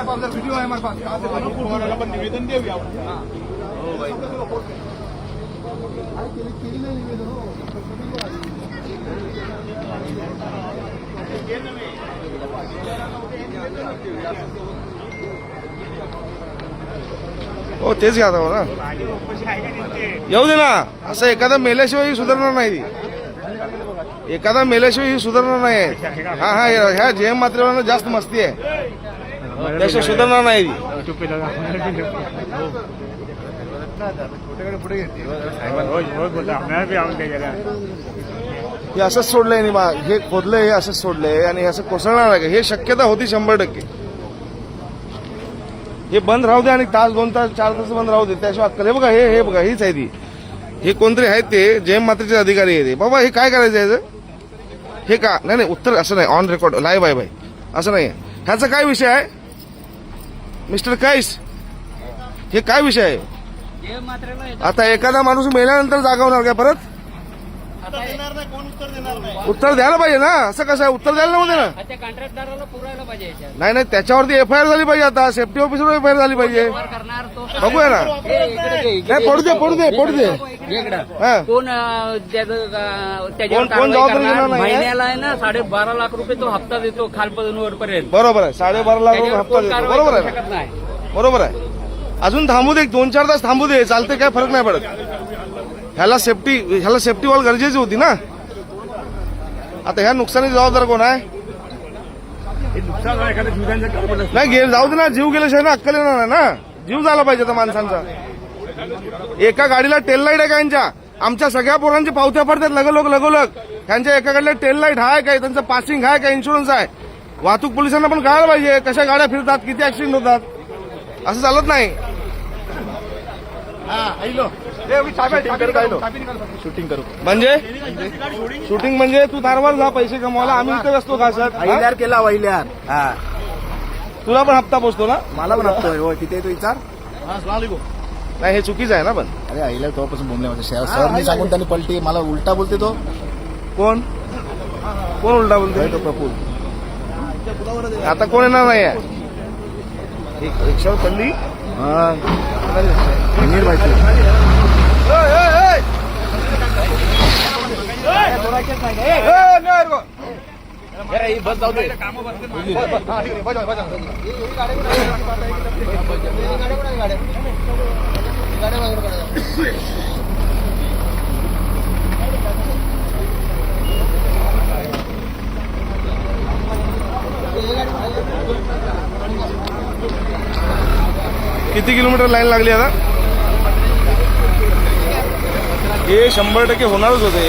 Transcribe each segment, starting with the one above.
हमारे पास उधर वीडियो है हमारे पास. निवेदन देऊया आपण. हो. तेच घ्या आता ना येऊ दे ना. असं एखादा मेल्याशिवाय ही सुधारणार नाही ती. एखादा मेल्याशिवाय ही सुधारणार नाही. हा हा ह्या- जेएम मात्रेवर जास्त मस्ती आहे. त्याशिवाय सुधारणार नाही ती हे असंच सोडलंय नि बा- हे खोदलंय हे असंच सोडलंय. आणि हे असं कोसळणार आहे का? हे शक्यता होती शंभर टक्के. हे बंद राहू दे आणि तास दोन तास चार तास बंद राहू दे. त्याशिवाय अक्कल हे बघा हे हे बघा हीच आहे ती. हे कोणतरी आहेत ते जयम मात्रेचे अधिकारी आहे ते. बाबा हे काय करायचं आहे याचं? हे का? नाही नाही उत्तर असं नाही. ऑन रेकॉर्ड लाईव्ह आहे भाई. असं नाही ह्याचा काय विषय आहे? मिस्टर काईस हे काय विषय आहे? आता एखादा माणूस मेल्यानंतर जागवणार काय परत? देणार नाही कोण उत्तर देणार नाही? उत्तर द्यायला पाहिजे ना. असं कसं आहे? उत्तर द्यायला नव्हते ना त्या कॉन्ट्रॅक्टदाराला पुरायला पाहिजे याच्यात. नाही नाही त्याच्यावरती एफ आय आर झाली पाहिजे आता. Safety officer F I R झाली पाहिजे. व्यवहार करणार तो. बघूया ना. हे इकडे घे, इकडे नाही पडू दे पडू दे पडू दे. घे इकडं. हा. कोण अं, त्याचं, अं, त्याच्यावर कोण- कोण कारवाई जबाबदारी करणार? घेणार नाही, हे? महिन्याला आहे ना साडे बारा लाख रुपये तो हप्ता देतो खालपासून वरपर्यंत. बरोबर आहे. साडेबारा लाख रुपये त्याच्यावर हप्ता कोण देतो. कारवाई बरोबर करू आहे. ना? शकत नाही. बरोबर आहे. अजून थांबू दे एक दोन चार तास थांबू दे. चालते काय फरक नाही पडत. ह्याला सेफ्टी ह्याला सेफ्टी वॉल गरजेची होती ना? आता ह्या नुकसानीची जबाबदार कोण आहे? नाही गे जाऊ दे ना जीव गेल्याशिवाय ना अक्कल येणार ना. जीव झाला पाहिजे त्या माणसांचा. एका गाडीला टेल लाइट आहे का यांच्या? आमच्या सगळ्या पोरांची पावत्या पडतात लगोलग लगोलग. त्यांच्या एका गाडीला टेल लाइट आहे काय त्यांचं पासिंग आहे का? इन्शुरन्स आहे. वाहतूक पोलिसांना पण कळायला पाहिजे कशा गाड्या फिरतात किती ऍक्सिडेंट होतात. असं चालत नाही. शूटिंग करू म्हणजे? शूटिंग म्हणजे तू धारवार जा पैसे कमवायला. आम्ही इथे असतो का सर? वहिल्यार केला वहिल्यार. हा. तुला पण हप्ता पोचतो ना? मला पण हप्तोय हो आहे तो विचार. नाही हे चुकीचं आहे ना पण. अरे आईला तेव्हापासून बोलले माझ्या शहर सरनी सांगून त्यांनी पलटी. मला उलटा बोलते तो. कोण? कोण उलटा बोलतोय तो प्रफुल आता कोण येणार नाही आहे एक- रिक्षावर दे हा, गाड्या किती किलोमीटर लाईन लागली आता? हे शंभर टक्के होणारच होते.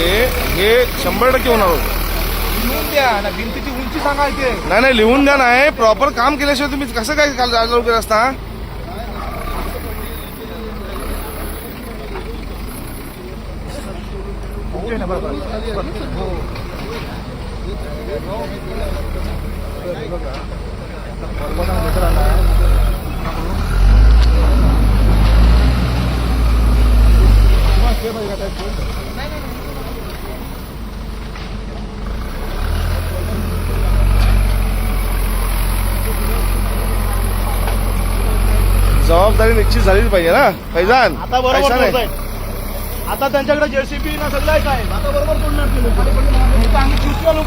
हे शंभर टक्के होणार होते. लिहून द्या ना भिंतीची उंची सांगायचे नाही नाही लिहून द्या नाही प्रॉपर काम केल्याशिवाय तुम्ही कसं काय काल चालू केलं असता जबाबदारी निश्चित झालीच पाहिजे ना फैजान. आता बरोबर. बोलतोय. आता त्यांच्याकडे जेसीबी ना सगळं आहे. काय आता बरोबर बोलणार ते लोक. आम्ही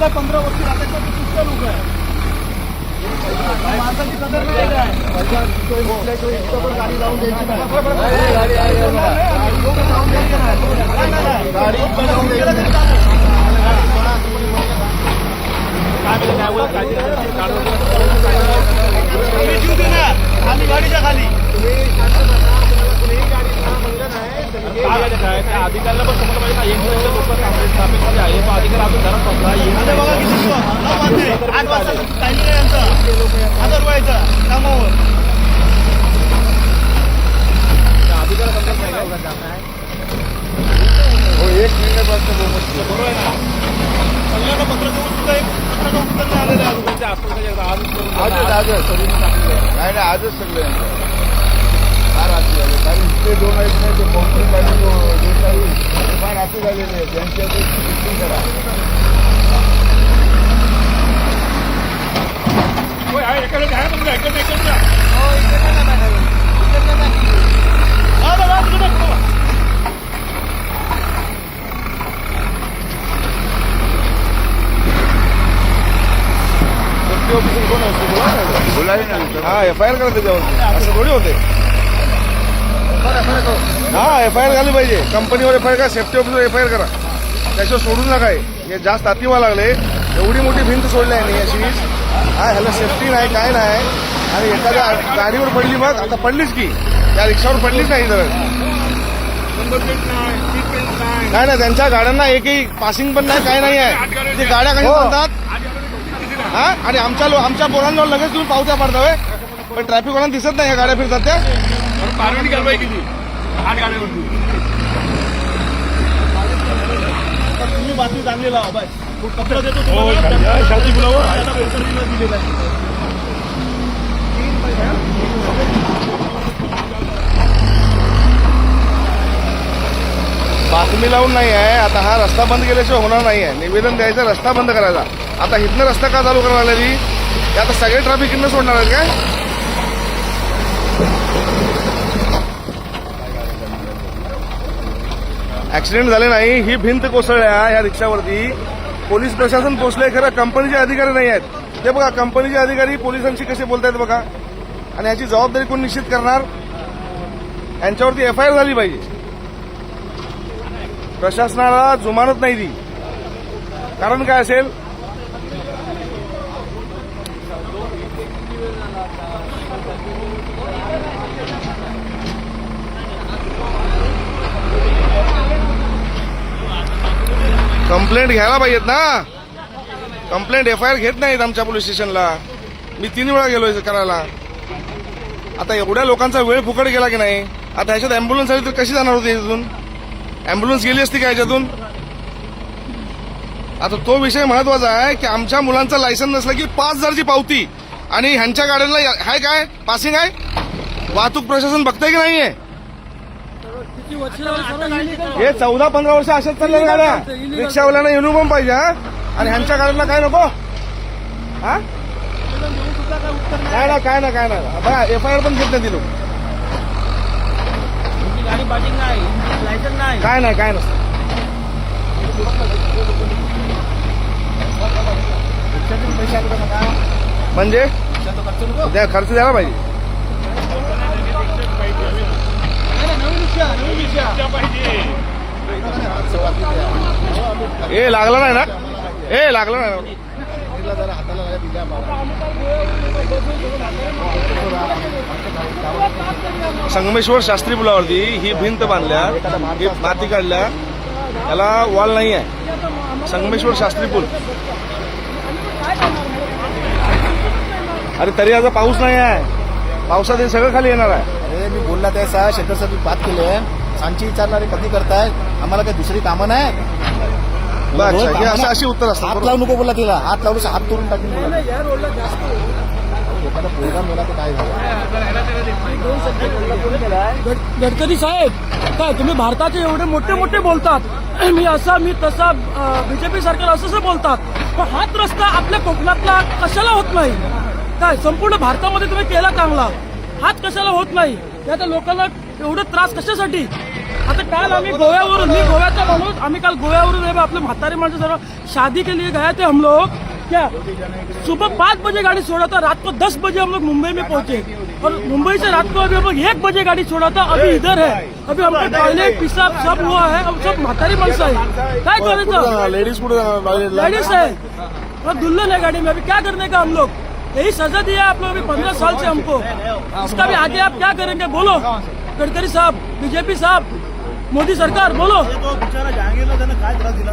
आहे पंधरा वर्ष राहतात चुकीच्या लोक आहे माणसाची कदर नाही काय गाडी लावून द्यायची नाही. गाडी लावून द्यायची नाही. नाही, नाही, नाही. गाडी पण लावून द्यायची नाही नाही आजच सगळे फार हाती झाले कारण ते दोन आहेत नाही. तो कॉन्क्रीट आणि तो देता येईल ते फार हाती झालेले आहेत त्यांच्या ते करा ऐकत द्या. एफ आय आर करा त्याच्यावर असं थोडी होते. हा एफ आय आर झाली पाहिजे. कंपनीवर एफ आय आर करा safety officer F I R करा. त्याच्यावर सोडून नका हे. हे जास्त अतिवा लागले. एवढी मोठी भिंत सोडली आहे नाही अशी हा ह्याला सेफ्टी नाही काय नाही. आणि एखाद्या गाडीवर पडली मग आता पडलीच की. त्या रिक्षावर पडलीच नाही तर नाही नाही त्यांच्या गाड्यांना एकही पासिंग पण नाही काय नाही आहे. ते गाड्या कशा म्हणतात हा? आणि आमच्या लो- आमच्या पोरांजवळ लगेच तुम्ही पावत्या पाडताय पण ट्रॅफिक वाल्यांना दिसत नाही या गाड्या फिरतात त्या. कारवाई कारवाई केली आठ गाड्यावरती. तुम्ही बातमी चांगली लावा बाय. पत्र देतो दिलेला आहे बातमी लावून नाही आहे. आता हा रस्ता बंद केल्याशिवाय होणार नाही आहे. निवेदन द्यायचं रस्ता बंद करायचा. आता इथनं रस्ता का चालू करायला लागली? आता सगळे ट्रॅफिक इथनं सोडणार आहेत काय ऍक्सिडेंट झाले नाही. ही भिंत कोसळल्या या रिक्षावरती. पोलीस प्रशासन पोचले खरं. कंपनीचे अधिकारी नाही आहेत. ते बघा कंपनीचे अधिकारी पोलिसांशी कसे बोलतायत बघा. आणि याची जबाबदारी कोण निश्चित करणार? यांच्यावरती एफ आय आर झाली पाहिजे. प्रशासनाला जुमानत नाही ती. कारण काय असेल? कंप्लेंट घ्यायला पाहिजेत ना. कंप्लेंट एफ आय आर घेत नाहीत आमच्या पोलीस स्टेशनला. मी तीन वेळा गेलोय करायला. आता एवढ्या लोकांचा वेळ फुकट गेला की नाही? आता ह्याच्यात अँब्युलन्स आली तर कशी जाणार होती इथून? ॲम्ब्युलन्स गेली असती का ह्याच्यातून आता तो विषय महत्त्वाचा आहे की आमच्या मुलांचा लायसन नसला की पाच हजारची पावती. आणि ह्यांच्या गाड्यांना आहे काय? पासिंग आहे? वाहतूक प्रशासन बघतंय की नाहीये? हे चौदा पंधरा वर्ष अशाच चालल्या गाड्या. रिक्षावाल्यांना युनिफॉर्म पाहिजे हा? आणि ह्यांच्या गाड्यांना काय नको? हा? काय ना काय ना काय ना बघा एफ आय आर पण घेत नाही लोक. काय नाही काय नसतं म्हणजे? त्या खर्च द्यायला पाहिजे. ए लागला नाही ना? ए लागला नाही ना? जरा हाताला लागल्या दिल्या बाबा. संगमेश्वर शास्त्री पुलावरती ही भिंत बांधल्या ही माती काढल्या. त्याला वॉल नाही आहे. संगमेश्वर शास्त्री पूल. अरे तरी आता पाऊस नाही आहे. पावसात हे सगळं खाली येणार आहे. अरे मी बोलला त्याचा शेखर मी बात केली सांची विचारणारे कधी करताय? आम्हाला काही दुसरी कामं नाही? बरं, असं अशी उत्तर असतात हात. लावू नको बोलला तिला. हात लावलं हात तोडून टाकून. एखादा तर काय झालं? गडकरी साहेब काय तुम्ही भारताचे एवढे मोठे मोठे बोलतात. मी असा मी तसा बीजेपी सरकार असं असं बोलतात. पण हाच रस्ता आपल्या कोकणातला कशाला होत नाही? काय संपूर्ण भारतामध्ये तुम्ही केला चांगला. हाच कशाला होत नाही? त्या लोकांना एवढं त्रास कशासाठी? आता काल आम्ही गोव्यावरून मी गोव्याचा माणूस आम्ही काल गोव्यावरून आपले म्हातारे माणसं सर्व शादी के लिए गए थे हम लोग. क्या? सुबह पाँच बजे गाड़ी छोड़ा था रात को दस बजे हम लोग मुंबई में पहुँचे। और मुंबई से रात को अभी हम लोग एक बजे गाड़ी छोड़ा था अभी इधर है। अभी हमको टॉयलेट पिसाब सब हुआ है अब सब म्हातारी माणसं आहे काय करायचं लेडीज़ लेडीज़ है। और दुल्हन है गाड़ी में अभी क्या करने का हम लोग? यही सजा दिया आप लोग अभी पंद्रह साल से हमको। इसका भी आगे आप क्या करेंगे? बोलो। गडकरी साहब बीजेपी साहब। मोदी सरकार बोलो। तो बिचारा जहांगीरला त्यानं काय त्रास दिला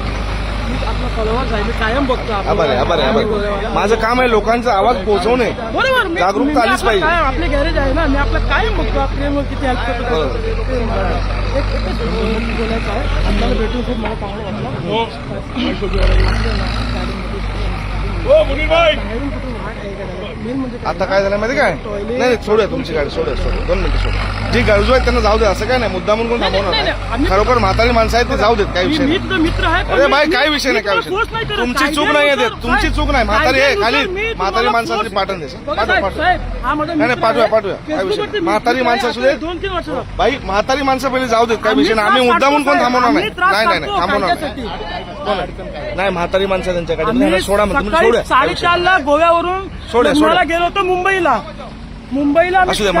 मी आपला फॉलोअर्स आहे मी कायम बघतो आपलं. आभार आहे आभार आहे आभार आहे. माझं काम आहे लोकांचा आवाज पोहोचवणे. बरोबर मी- जागरूकता मी आलीच आपलं पाहिजे. काय- आपले गॅरेज आहे ना मी आपलं कायम बघतो आपले मग किती हेल्प करतो एक एकच बोलायचं आहे आपल्याला भेटून खूप मला चांगलं वाटलं. आता काय झालं माहिती काय? नाही नाही सोडूया तुमची गाडी सोडूया सोडूया. दोन मिनिटं सोडूया. जी गरजू आहेत त्यांना जाऊ दे असं काय नाही. मुद्दा म्हणून थांबवणार खरोखर म्हातारी माणसं आहेत ते जाऊ देत मी विषय नाही. अरे मी- काय विषय नाही काय विषय. तुमची चूक नाही आहे तुमची चूक नाही. म्हातारी आहे खाली. म्हातारी माणसाची पाठवून दे हा नाही, पाठवूया. पाठवूया. काय विषय. म्हातारी. माणसं असू दे. बाई म्हातारी माणसं पहिले जाऊ देत काय विषय नाही. आम्ही मुद्दा म्हणून कोण थांबवणार नाही. नाही नाही थांबवणार नाही. नाही म्हातारी माणसं त्यांच्या गाडी आम्ही सोडा विषय नाही. साडेचारला गोव्यावरून सोडूया. गेलो होतो मुंबईला मुंबईला